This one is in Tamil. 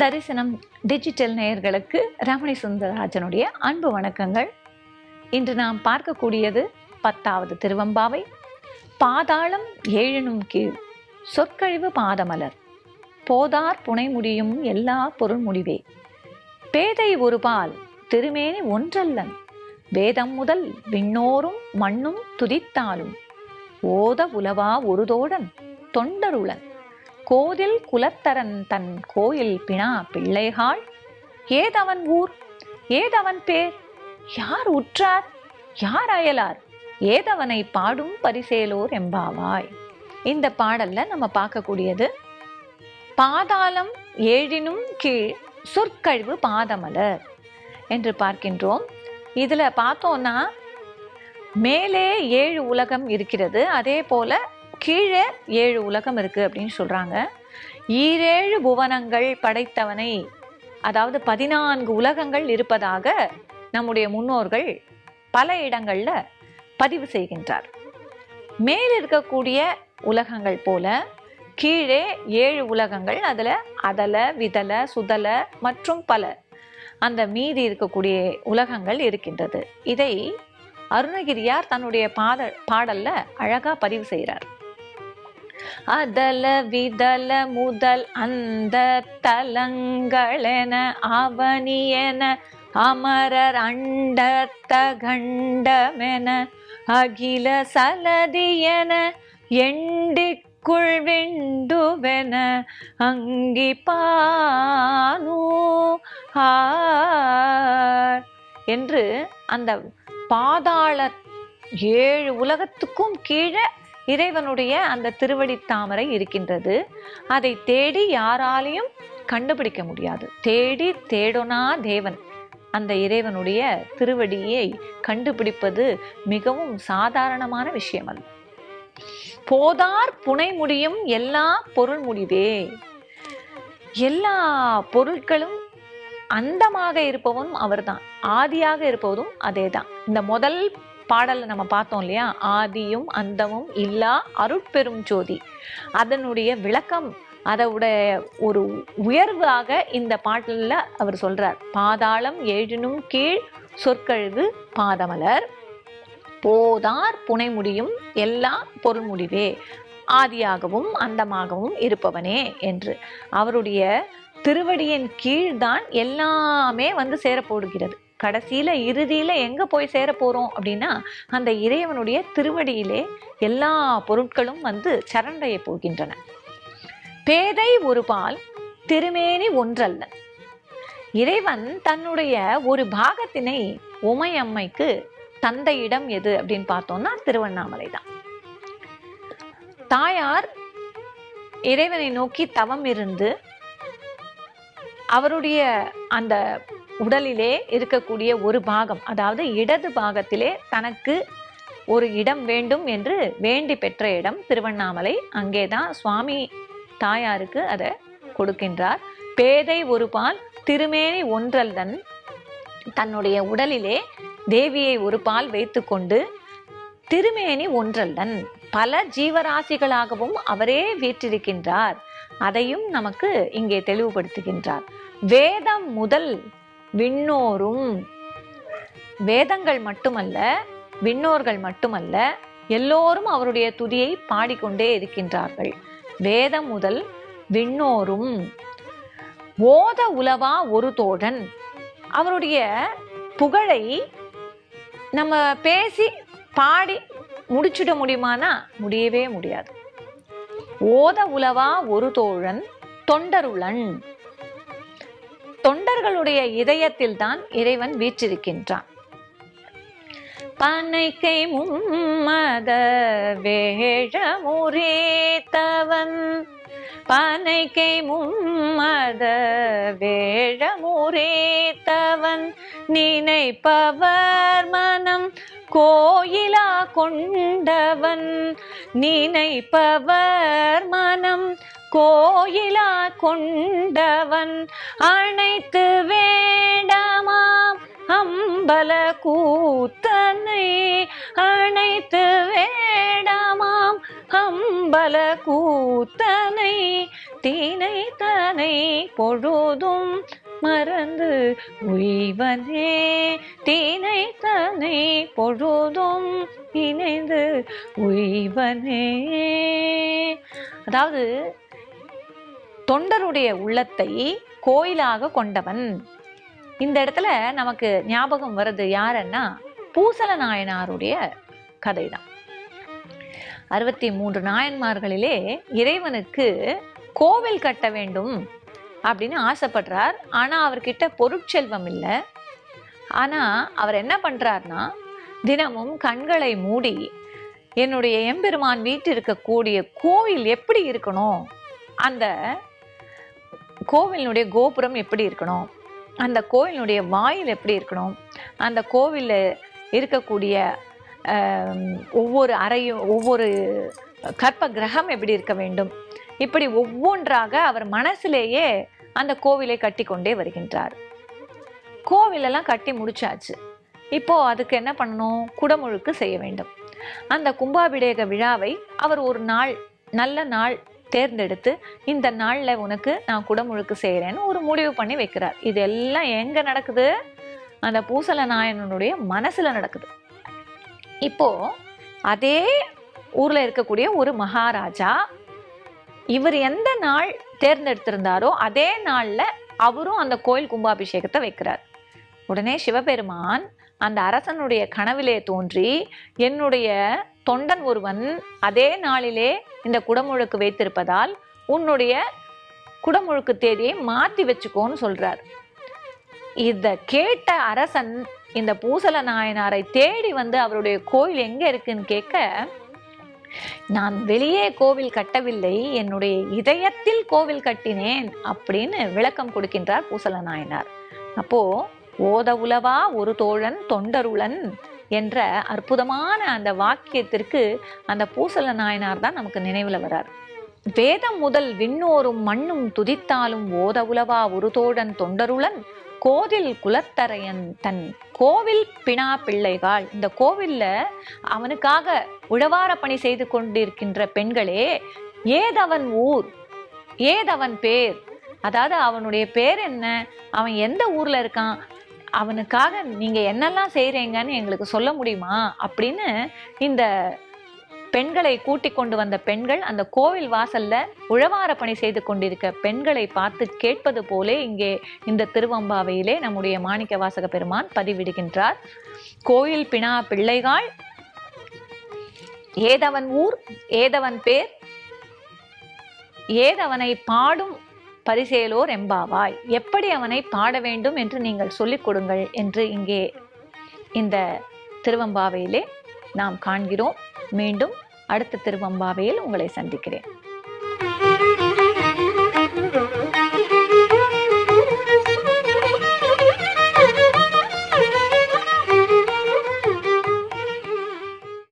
தரிசனம் டிஜிட்டல் நேயர்களுக்கு ரமணி சுந்தரராஜனுடைய அன்பு வணக்கங்கள். இன்று நாம் பார்க்கக்கூடியது பத்தாவது திருவம்பாவை. பாதாளம் ஏழினும் கீழ் சொற்கழிவு பாதமலர். போதார் புனை முடியும் எல்லா பொருள் முடிவே. பேதை ஒருபால் திருமேனி ஒன்றல்லன். வேதம் முதல் விண்ணோரும் மண்ணும் துதித்தாலும். ஓத உலவா ஒருதோடன் தொண்டருளன். கோதில் குலத்தரன் தன் கோயில் பிணா பிள்ளைகாள். ஏதவன் ஊர் ஏதவன் பேர் யார் உற்றார் யார் அயலார் ஏதவனை பாடும் பரிசேலோர் எம்பாவாய் இந்த பாடல்ல நம்ம பார்க்கக்கூடியது பாதாளம் ஏழினும் கீழ் சொற்கழிவு பாதமலர் என்று பார்க்கின்றோம். இதில் பார்த்தோம்னா மேலே ஏழு உலகம் இருக்கிறது அதே போல கீழே ஏழு உலகம் இருக்குது அப்படின்னு சொல்கிறாங்க ஈரேழு புவனங்கள் படைத்தவனை அதாவது பதினான்கு உலகங்கள் இருப்பதாக நம்முடைய முன்னோர்கள் பல இடங்களில் பதிவு செய்கின்றார். மேல் இருக்கக்கூடிய உலகங்கள் போல கீழே ஏழு உலகங்கள் அதில் அதல விதல சுதல மற்றும் பல. அந்த மீதி இருக்கக்கூடிய உலகங்கள் இருக்கின்றது. இதை அருணகிரியார் தன்னுடைய பாத பாடலில் அழகாக பதிவு செய்கிறார் அதல விதல முதல் அந்த தலங்களென அவனியென அமரர் அண்டத்த கண்டமென அகில சலதியென எண்டிக்குள் விண்டுவென அங்கி பானு என்று அந்த பாதாள ஏழு உலகத்துக்கும் கீழே இறைவனுடைய அந்த திருவடி தாமரை இருக்கின்றது. அதை தேடி யாராலையும் கண்டுபிடிக்க முடியாது. தேடி தேடோனா தேவன். அந்த இறைவனுடைய திருவடியை கண்டுபிடிப்பது மிகவும் சாதாரணமான விஷயம் அல்ல. போதார் புனை முடியும் எல்லா பொருள் முடிவே. எல்லா பொருட்களும் அந்தமாக இருப்பவனும் அவர்தான். ஆதியாக இருப்பதும் அதேதான். இந்த முதல் பாடலை நம்ம பார்த்தோம் இல்லையா? ஆதியும் அந்தமும் இல்லா அருட்பெரும் ஜோதி. அதனுடைய விளக்கம் அதோடைய ஒரு உயர்வாக இந்த பாட்டில் அவர் சொல்றார். பாதாளம் ஏழினும் கீழ் சொற்கழுகு பாதமலர் போதார் புனை முடியும் எல்லா பொருள் முடிவே ஆதியாகவும் அந்தமாகவும் இருப்பவனே என்று. அவருடைய திருவடியின் கீழ்தான் எல்லாமே வந்து சேரப்போடுகிறது. கடைசியில் இறுதியில் எங்கே போய் சேர போகிறோம் அப்படின்னா அந்த இறைவனுடைய திருவடியிலே எல்லா பொருட்களும் வந்து சரண்டைய போகின்றன. பேதை ஒரு பால் திருமேனி ஒன்றல்ல. இறைவன் தன்னுடைய ஒரு பாகத்தினை உமையம்மைக்கு தந்த இடம் எது அப்படின்னு பார்த்தோம்னா திருவண்ணாமலை தான். தாயார் இறைவனை நோக்கி தவம் இருந்து அவருடைய அந்த உடலிலே இருக்கக்கூடிய ஒரு பாகம் அதாவது இடது பாகத்திலே தனக்கு ஒரு இடம் வேண்டும் என்று வேண்டி பெற்ற இடம் திருவண்ணாமலை. அங்கே தான் சுவாமி தாயாருக்கு அதை கொடுக்கின்றார். பேதை ஒரு பால் திருமேனி ஒன்றல்தன் தன்னுடைய உடலிலே தேவியை ஒரு பால் வைத்துக்கொண்டு திருமேனி ஒன்றல்லன் பல ஜீவராசிகளாகவும் அவரே வீற்றிருக்கின்றார். அதையும் நமக்கு இங்கே தெளிவுபடுத்துகின்றார். வேதம் முதல் விண்ணோரும். வேதங்கள் மட்டுமல்ல விண்ணோர்கள் மட்டுமல்ல எல்லோரும் அவருடைய துதியை பாடிக்கொண்டே இருக்கின்றார்கள். வேதம் முதல் விண்ணோரும். ஓத உலவா ஒரு தோழன். அவருடைய புகழை நம்ம பேசி பாடி முடிச்சுட முடியுமானா? முடியவே முடியாது. ஓத உலவா ஒரு தோழன் தொண்டருளன். தொண்டர்களுடைய இதயத்தில் தான் இறைவன் வீற்றிருக்கின்றான். பனைக்கை மும்மத வேழமுரேத்தவன் பனைக்கை மும்மத வேழமுரேத்தவன் நினைப்பவர் மனம் கோயிலா கொண்டவன். நினைப்பவர் மனம் கோயிலா கொண்டவன் அனைத்து வேண்டமாம் அம்பல கூத்தனை அனைத்து வேடமாம் அம்பல கூத்தனை தீனை தனை பொழுதும் மறந்து உய்வனே தீனை தனை பொழுதும் இணைந்து உய்வனே அதாவது தொண்டருடைய உள்ளத்தை கோயிலாக கொண்டவன். இந்த இடத்துல நமக்கு ஞாபகம் வருது யாருன்னா பூசல நாயனாருடைய கதை தான் அறுபத்தி மூன்று நாயன்மார்களிலே இறைவனுக்கு கோவில் கட்ட வேண்டும் அப்படின்னு ஆசைப்படுறார். ஆனால் அவர்கிட்ட பொருட்செல்வம் இல்லை. ஆனால் அவர் என்ன பண்ணுறார்னா தினமும் கண்களை மூடி என்னுடைய எம்பெருமான் வீட்டில் இருக்கக்கூடிய கோவில் எப்படி இருக்கணும்? அந்த கோவிலினுடைய கோபுரம் எப்படி இருக்கணும்? அந்த கோவிலினுடைய வாயில் எப்படி இருக்கணும்? அந்த கோவிலில் இருக்கக்கூடிய ஒவ்வொரு அறையும் ஒவ்வொரு கற்ப கிரகம் எப்படி இருக்க வேண்டும்? இப்படி ஒவ்வொன்றாக அவர் மனசிலேயே அந்த கோவிலை கட்டி கொண்டே வருகின்றார். கோவிலெல்லாம் கட்டி முடிச்சாச்சு. இப்போ அதுக்கு என்ன பண்ணணும்? குடமுழுக்கு செய்ய வேண்டும். அந்த கும்பாபிடேக விழாவை அவர் ஒரு நாள் நல்ல நாள் தேர்ந்தெடுத்து இந்த நாளில் உனக்கு நான் குடமுழுக்கு செய்கிறேன்னு ஒரு முடிவு பண்ணி வைக்கிறார். இது எல்லாம் எங்கே நடக்குது? அந்த பூசல நாயனனுடைய மனசில் நடக்குது. இப்போது அதே ஊரில் இருக்கக்கூடிய ஒரு மகாராஜா இவர் எந்த நாள் தேர்ந்தெடுத்திருந்தாரோ அதே நாளில் அவரும் அந்த கோயில் கும்பாபிஷேகத்தை வைக்கிறார். உடனே சிவபெருமான் அந்த அரசனுடைய கனவிலே தோன்றி என்னுடைய தொண்டன் ஒருவன் அதே நாளிலே இந்த குடமுழுக்கு வைத்திருப்பதால் உன்னுடைய குடமுழுக்கு தேதியை மாற்றி வச்சுக்கோன்னு சொல்றார். இதை கேட்ட அரசன் இந்த பூசல நாயனாரை தேடி வந்து அவருடைய கோயில் எங்க இருக்குன்னு கேட்க நான் வெளியே கோவில் கட்டவில்லை என்னுடைய இதயத்தில் கோவில் கட்டினேன் அப்படின்னு விளக்கம் கொடுக்கின்றார் பூசல நாயனார். அப்போ ஓத உலவா ஒரு தோழன் தொண்டருளன் என்ற அற்புதமான அந்த வாக்கியத்திற்கு அந்த பூசல நாயனார் தான் நமக்கு நினைவுல வரார். வேதம் முதல் விண்ணோரும் மண்ணும் துதித்தாலும் ஓத உலவா ஒரு தோழன் தொண்டருளன் கோதில் குலத்தரையன் தன் கோவில் பிணா பிள்ளைகள். இந்த கோவில்ல அவனுக்காக உழவார பணி செய்து கொண்டிருக்கின்ற பெண்களே ஏதவன் ஊர் ஏதவன் பேர் அதாவது அவனுடைய பேர் என்ன அவன் எந்த ஊர்ல இருக்கான் அவனுக்காக நீங்கள் என்னெல்லாம் செய்கிறீங்கன்னு எங்களுக்கு சொல்ல முடியுமா? அப்படின்னு இந்த பெண்களை கூட்டிக் கொண்டு வந்த பெண்கள் அந்த கோவில் வாசல்ல உழவார பணி செய்து கொண்டிருக்க பெண்களை பார்த்து கேட்பது போலே இங்கே இந்த திருவம்பாவையிலே நம்முடைய மாணிக்க வாசக பெருமான் பதிவிடுகின்றார். கோயில் பினா பிள்ளைகாள் ஏதவன் ஊர் ஏதவன் பேர் ஏதவனை பாடும் பரிசேலோர் எம்பாவாய். எப்படி அவனை பாட வேண்டும் என்று நீங்கள் சொல்லிக் கொடுங்கள் என்று இங்கே இந்த திருவம்பாவையிலே நாம் காண்கிறோம். மீண்டும் அடுத்த திருவம்பாவையில் உங்களை சந்திக்கிறேன்.